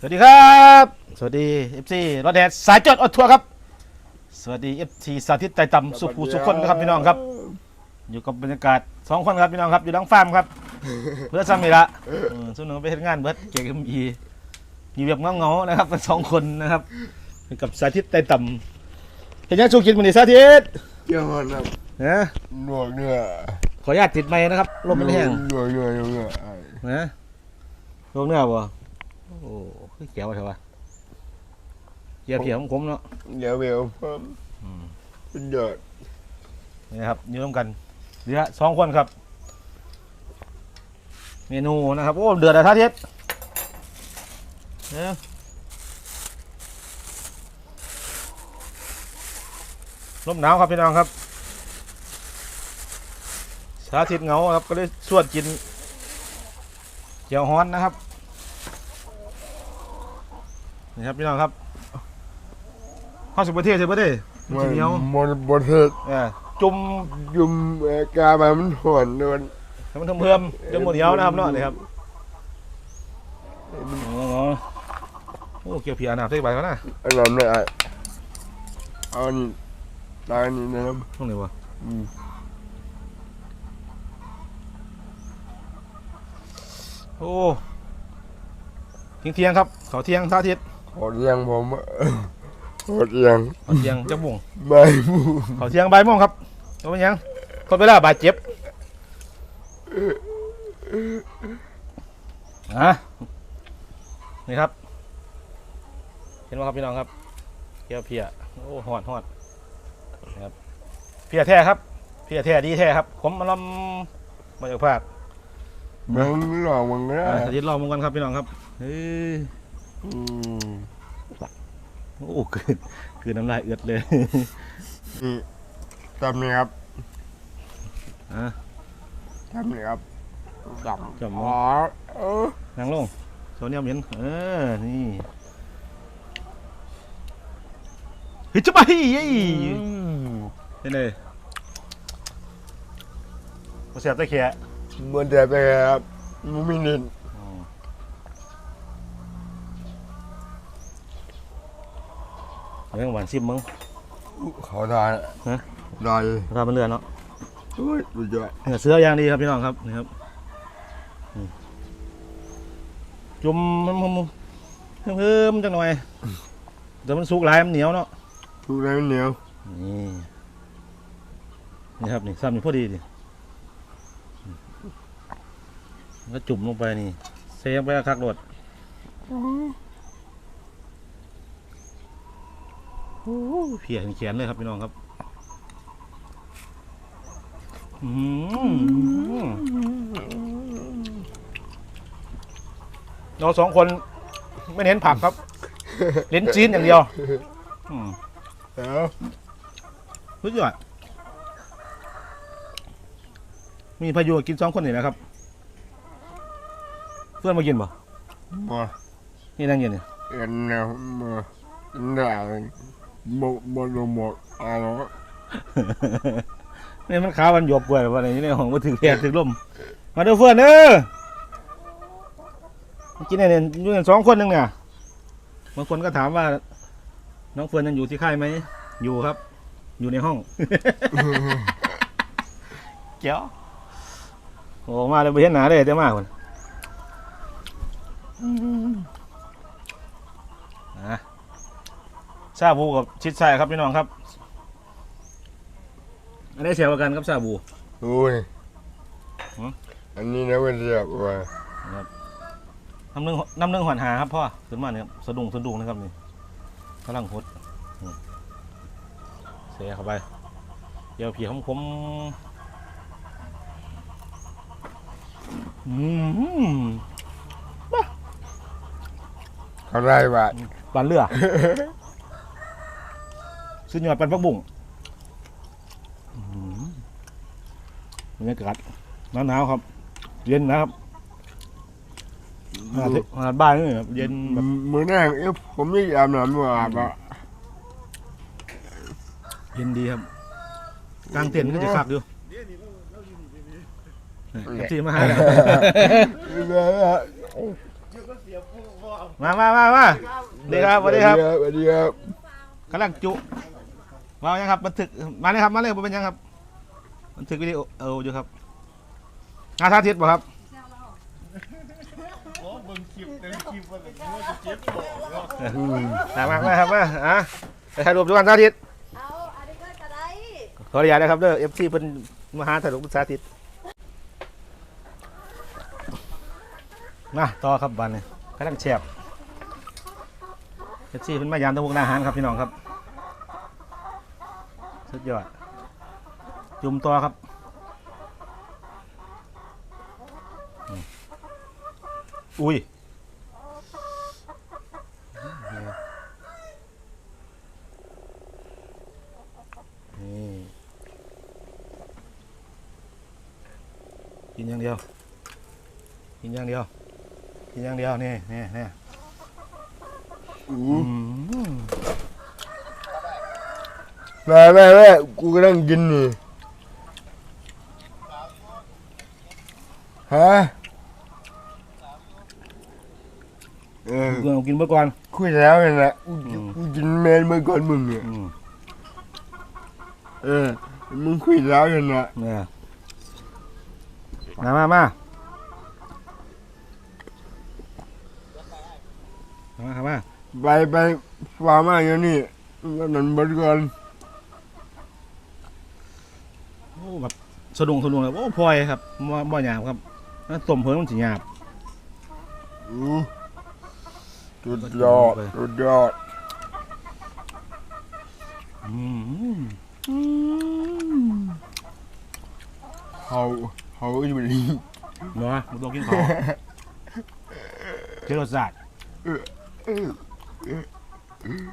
สวัสดีครับ สวัสดีเอฟซีรถแดดสายจดอดทัวร์ครับ สวัสดีเอฟซีสาธิตไต่ต่ำสุภูสุขคนนะครับพี่น้องครับ อยู่กับบรรยากาศสองคนครับพี่น้องครับอยู่ดังฟาร์มครับ เพื่อซ้ำอีกละเออส่วนหนึ่งไปเฮ็ดงานเบิร์ดเก่งมีอยู่แบบเงาๆนะครับเป็นสองคนนะครับอยู่กับสาธิตไต่ต่ำเห็นยังชูกินมันนี่สาธิตเกี่ยวกับนะหนวกเนื้อขออนุญาตติดไม้นะครับลมมันแห้งหนวกเนื้อหนวกเนื้อนะลงเนื้อบ่ โอ้คือแก้วเถอะวะเยี่ยเพียของผมเนาะเดี๋ยวเวลเพิ่มเป็นเดือดนี่นะครับอยู่ร่วมกันเหลือสองคนครับ เมนูนะครับ โอ้ เดือดอะท่าเทศเนี่ยลมหนาวครับพี่น้องครับ สาธิตเหงาครับก็เลยสวดกินเจียวฮ้อนนะครับ นี่ครับพี่น้องครับข้าวสุกประเทศเถอะประเทศมันจะเหนียวมันบดเทศเออจุ่มยุ่มเอ่อกาบามันหอนโดนให้มันเพิ่มๆจุ่มหมดเหนียวนะครับเนาะนี่ครับโอ้โหโอ้เกี่ยวเพียหนาบใส่ใบเขานะอันนั้นไม่อะเอานี่ตายนี่นะครับตรงไหนวะอืมโอ้เที่ยงเที่ยงๆครับเขาเที่ยงท่าทิศ หดเอียงผมหดเอียงเขาเที่ยงจะบุ่งใบหมูเขาเที่ยงบ่ายโมงครับตัวเป็นหยังคนเวลาบาดเจ็บอะนี่ครับ เห็นไหมครับพี่น้องครับเกี่ยวเพียโอ้หอดหอดนะครับเพียแท้ครับเพียแท้ดีแท้ครับ ผมมาลำมาจากภาคเมืองหลอกมึงนะอะยึดลองมึงกันครับพี่น้องครับเฮ้ยอืม โอ้คือคือน้ำลายเอือดเลยนี่ตำนี่ครับอะตำนี่ครับดำจำอ๋อเออนั่งลงโซเนียมเห็นเออ นี่เฮ้ยจะไปเฮ้ยเป็นไงมาเสียบตะเคียมันจะไปครับมันไม่นิน เรื่องหวานซิมมึงขอทานฮะลอยรามันเรือนเนาะโอ้ยสุดยอดเนื้อเสืออย่างดีครับพี่น้องครับนี่ครับอืมจุ่มมันมันมันเพิ่มๆจังหน่อยเดี๋ยวมันสุกหลายมันเหนียวเนาะทุกแรงเหนียวนี่นี่ครับนี่ซ้ำนี่พอดีดิแล้วจุ่มลงไปนี่เซงไปคักโดดโอ้ เพียเขียนเลยครับพี่น้องครับอืมเราสองคนไม่เน้นผักครับ เน้นจีนอย่างเดียวอืมเอ้าสุดยอดมีพายุกินสองคนนี่นะครับ เพื่อนมากินป่ะมานี่นั่งกินนี่เอ็นแนวมาหนา วบกบกหมดเอานี่มันขาวมันหยบกว่าวันนี้ในห้องมาถึงแดดถึงลมมาเด้อเพื่อนเด้อมากินเนี่ยอยู่กันสองคนหนึงเนี่ยบางคนก็ถามว่า น้องเฟิร์นยังอยู่ที่ค่ายไหมอยู่ครับ อยู่ในห้องเจ้าโอ้มาเลยไปเห็นหนาเลยเดี๋ยวมาคนนะ ซาบูกับชิดชัยครับพี่น้องครับอันนี้เสียวกันครับซาบูโอ้ยหือ อันนี้นะเว้นเรียบว่าน้ำหนึ่งน้ำหนึ่งหวานหาครับพ่อขึ้นมาเนี่ยครับสะดุ้งสะดุ้งนะครับนี่กำลังหดอืมเสียเข้าไปเดี๋ยวผีของผมอืมเขาได้บาทปานเรือ สุดยอดปันพักบุ้งอืมบรรยากาศหนาวๆครับ เย็นนะครับขนาดที่ขนาดบ้านนี่ครับเย็นแบบมือแรกเอ้ยผมไม่อาบน้ำมาอาบอะเย็นดีครับกลางเต็นท์ก็จะคักอยู่เอฟซีมาหาแล้วแล้วมามามามาสวัสดีครับสวัสดีครับสวัสดีครับกำลังจุ มายังครับบันทึกมาเลยครับมาเลยผมเป็นยังครับบันทึกวิดีโอเอออยู่ครับงานท่าทิศป่ะครับมามามาครับมาอะไปถ่ายรูปด้วยกันท่าทิศเอาอันนี้ก็จะได้ขออนุญาตนะครับเด้อเอฟซีเป็นมหาถ่ายรูปสาธิตมาต่อครับบันนี้กำลังแฉบเอฟซีเป็นมายามตะวงอาหารครับพี่น้องครับ สุดยอด จุ่มต่อครับอุ้ยนี่กินอย่างเดียว กินอย่างเดียว กินอย่างเดียว นี่นี่นี่อืม แม่แม่แม่กูกำลังกินนี่ฮะเออกูเอากินเมื่อก่อนคุยแล้วกันนะกูอืมกูกินแมนเมื่อก่อนมึงเนี่ยอืมเออมึงคุยแล้วกันนะเนี่ยมามามามาครับมาไปไปฟาร์มาอย่างนี้แล้วนั่นเบิดก่อน โอ้แบบ สะดุ้งสะดุ้งเลยโอ้พลอยครับบ่บ่หยาบครับนั่นต้มเพิ่นมันสิหยาบอู้สุดยอดสุดยอดอืมเขาเขาอยู่นี่เนาะมึงต้องกินข้าวเจรสชาติ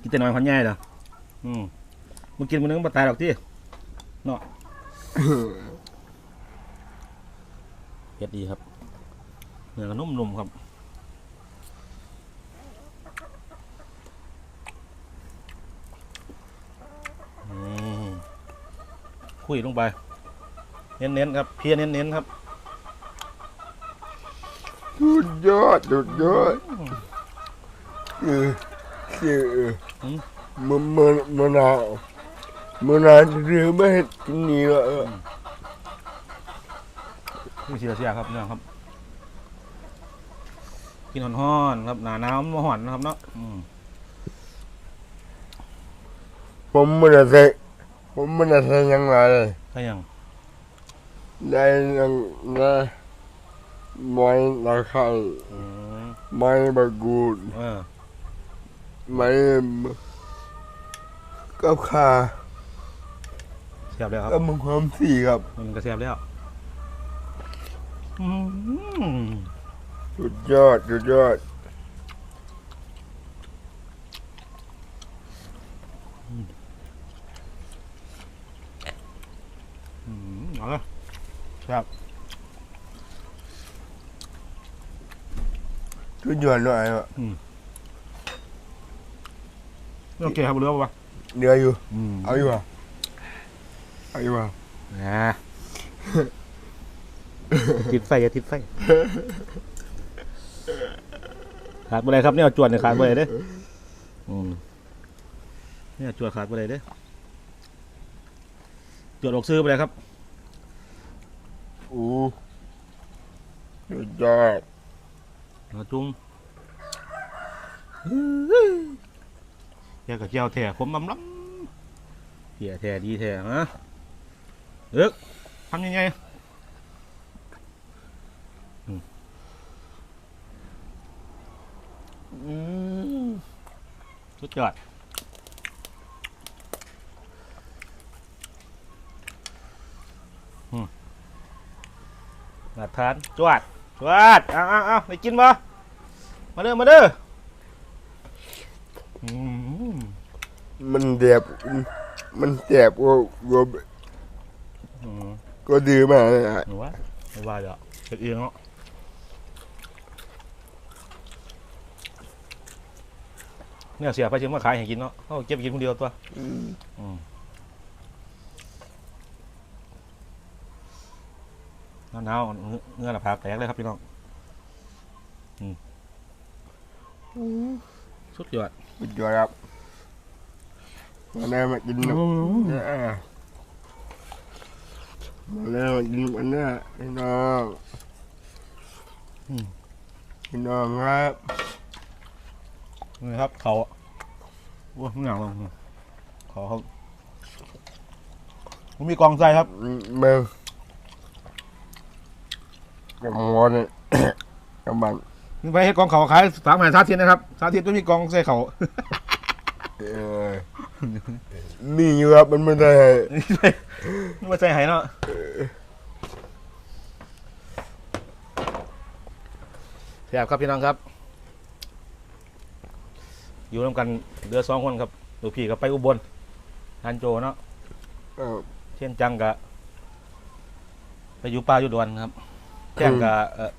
กินแต่น้อยพันใหญ่เด้ออืมมึงกินมื้อนึงบ่ตายหรอกติเนาะ เฮ็ดดีครับเนื้อก็นุ่มๆครับอืมคุยลงไป เน้นๆครับ เพียเน้นๆครับสุดยอดสุดยอดเออเอออืมมันมันมันหนาวมันหนาวหรือไม่กินนี่ละเออ คุยเสียเสียครับเนี่ยครับ กินห่อนๆครับหนาหนาวมันบ่ห่อนนะครับเนาะอืมผมมันจะใส่ผมมันจะใส่ยังไงเลยก็ยังได้ยังได้ไม้ตะไคร้อืมไม้บะกรูดเออไม้กับข่าเสียบแล้วครับ กับมังความสีครับ มันก็เสียบแล้วอืม สุดยอดสุดยอดอืมเอาละครับสุดยอดหน่อยอะโอเคครับเรือปะเหนื่อยอยู่อืมเอาอยู่อะเอาอยู่อะนะ ติดไฟอย่าติดไฟขาดบ่ได้ครับเนี่ยจวดเนี่ยขาดบ่ได้เด้ออืมเนี่ยจวดขาดบ่ได้เด้อจวดออกซื้อไปเลยครับอู้สุดยอดเอาจุ้งแค่กับเจียวแท้ผมบำล้ำเหี้ยแท้ดีแท้ฮะเอ๊กทำยังไงอืม อืมสุดยอดอืมมาทานจวดจวดเอาเอาเอาไปกินบ่มาเด้อมาเด้ออืมมันแดบมันแดบกว่ากว่าอืมก็ดีมากเลยอะหนูว่าไม่ว่าจะเก็บเองเนาะ เนี่ยเสียไปจึงมาขายให้กินเนาะเขาเก็บกินคนเดียวตัวอืมอืมหนาวๆเงื้อละพากแตกเลยครับพี่น้องอืมสุดยอดสุดยอดครับมาแล้วมากินนะเนี่ยมาแล้วมากินกันเนี่ยพี่น้องพี่น้องครับ นี่ครับเขาว้าไม่อยากลงขอครับผมมีกองใจครับเมืองกับหมอเนี่ยกับบันนี่ไปให้กองเขาขายสามแห่งสาธิตนะครับ สาธิตไม่มีกองใส่เขาเออมีอยู่ครับมันไม่ได้นี่มาใส่ไหเนาะแซ่บครับพี่น้องครับ อยู่ร่วมกันเดือสองคนครับลูกพี่กับไปอุบลฮันโจเนาะเออเที่ยงจังกะไปอยู่ป่าอยู่ดวนครับเที่ยงกะเออ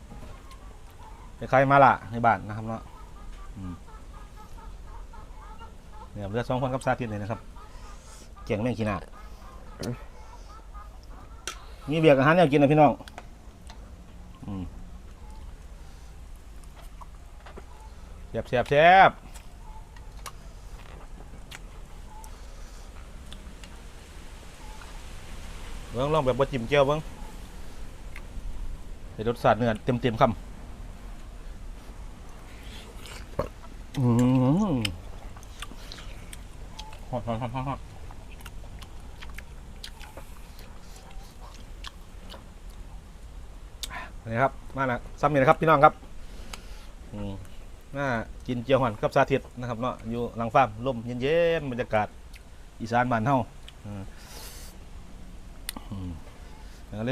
ไปขายมาละในบ้านนะครับเนาะอืมเนี่ยเรือสองคนกับซาติสเลยนะครับเก่งแม่งขี้หนาดมีเบียกอาหารแนวกินนะพี่น้องอืมแซ่บแซ่บแซ่บ เบิ้งลองแบบว่าจิ้มเจียวเบิ้งให้รสชาติเนื้อเต็มเต็มคำอืมฮอตฮอตฮอตฮอตนี่ครับ มาแล้วซ้ำนี่นะครับ พี่น้องครับอืมน่ากินเจียวหวานกับสาธิตนะครับเนาะอยู่หลังฟาร์มลมเย็นๆบรรยากาศอีสานบ้านเฮาอืม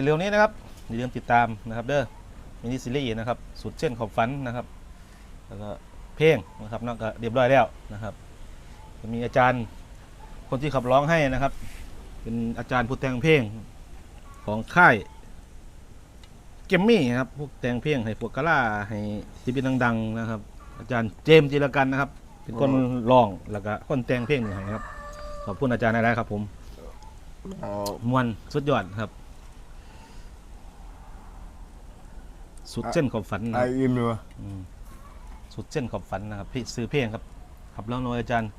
เร็วๆนี้นะครับอย่าลืมติดตามนะครับเด้อมินิซีรีส์นะครับสุดเส้นขอบฝันนะครับแล้วก็เพลงนะครับเนาะก็เรียบร้อยแล้วนะครับจะมีอาจารย์คนที่ขับร้องให้นะครับ เป็นอาจารย์ผู้แต่งเพลงของค่ายเกมมี่ครับพวกแต่งเพลงให้พวกกะล่าให้ศิลปินดัง ๆ นะครับ อาจารย์เจมส์จิรกันนะครับ เป็นคนร้องแล้วก็คนแต่งเพลงนี่ให้ครับขอบคุณอาจารย์อะไรครับผม เอามวนสุดยอดครับ สุดเส้นขอบฝันนะไอครับอิ่มเลยวะอืมสุดเส้นขอบฝันนะครับพี่ซื้อเพลงครับขับร้องโดยอาจารย์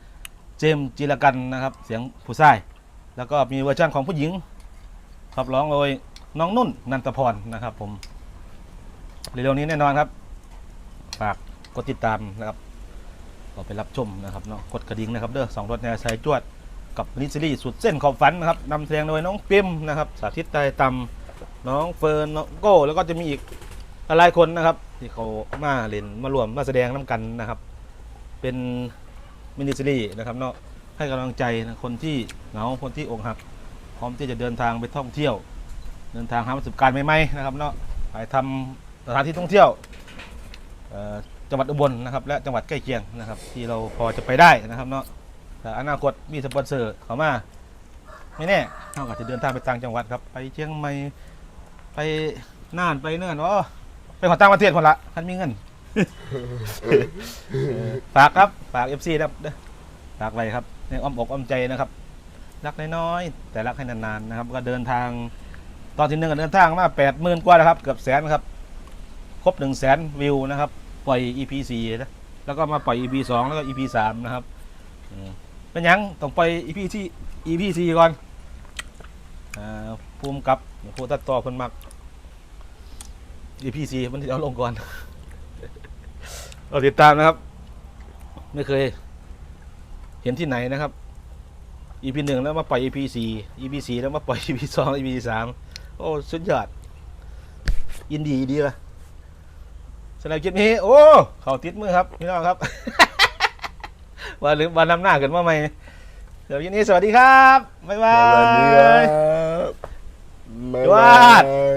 เจมส์จิรกันนะครับ เสียงผู้ชาย แล้วก็มีเวอร์ชันของผู้หญิงขับร้องโดยน้องนุ่นนันทพรนะครับ ผมเร็วๆนี้แน่นอนครับฝากกดติดตามนะครับก็ไปรับชมนะครับเนาะกดกระดิ่งนะครับเด้อสองรถแนวสายจวด กับนิซีรีส์สุดเส้นขอบฝันนะครับนำแสดงโดยน้องปิมนะครับสาธิตไตรตำน้องเฟิร์นน้องโก้แล้วก็จะมีอีกหลายคนนะครับ ที่เขามาเล่นมารวมมาแสดงน้ำกันนะครับ เป็นมินิซีรีส์นะครับเนาะให้กำลังใจนะคนที่เหงาคนที่อกหักพร้อมที่จะเดินทางไปท่องเที่ยว เดินทางหาประสบการณ์ใหม่ๆนะครับเนาะไปทำสถานที่ท่องเที่ยวจังหวัดอุบลนะครับและจังหวัดใกล้เคียงนะครับ ที่เราพอจะไปได้นะครับเนาะ แต่อนาคตมีสปอนเซอร์เข้ามาไม่แน่เราอาจจะเดินทางไปต่างจังหวัดครับ ไปเชียงใหม่ไปน่านไปเนื่อนอ๋อไปขอต่างประเทศคนละท่านมีเงินฝากครับฝากเอฟซีครับเด้อฝากไว้ครับในอ้อมอกอ้อมใจนะครับรักน้อยๆแต่รักให้นานๆนะครับ ก็เดินทางตอนที่หนึ่งก็เดินทางมาแปดหมื่นกว่าแล้วครับ เกือบแสนครับ ครบหนึ่งแสนวิวนะครับ ปล่อย EP สี่นะแล้วก็มาปล่อย EP สองแล้วก็ EP สามนะครับ เป็นยังต้องไป EP ที่ EP สี่ก่อนอ่าภูมิกับผู้ตัดต่อคนมัก EP สี่มันที่เอาลงก่อนเราติดตามนะครับ ไม่เคย เห็นที่ไหนนะครับ EP หนึ่งแล้วมาปล่อย EP สี่ EP สี่แล้วมาปล่อย EP สอง EP สามโอ้สุดยอดยินดีดีละสำหรับคลิปนี้ โอ้ เขาติดมือครับ พี่น้องครับ วันหรือวันนำหน้ากันมาใหม่เดี๋ยวยินดีสวัสดีครับ บ๊ายบาสวัสดีคยรับบ๊ายจวบาดย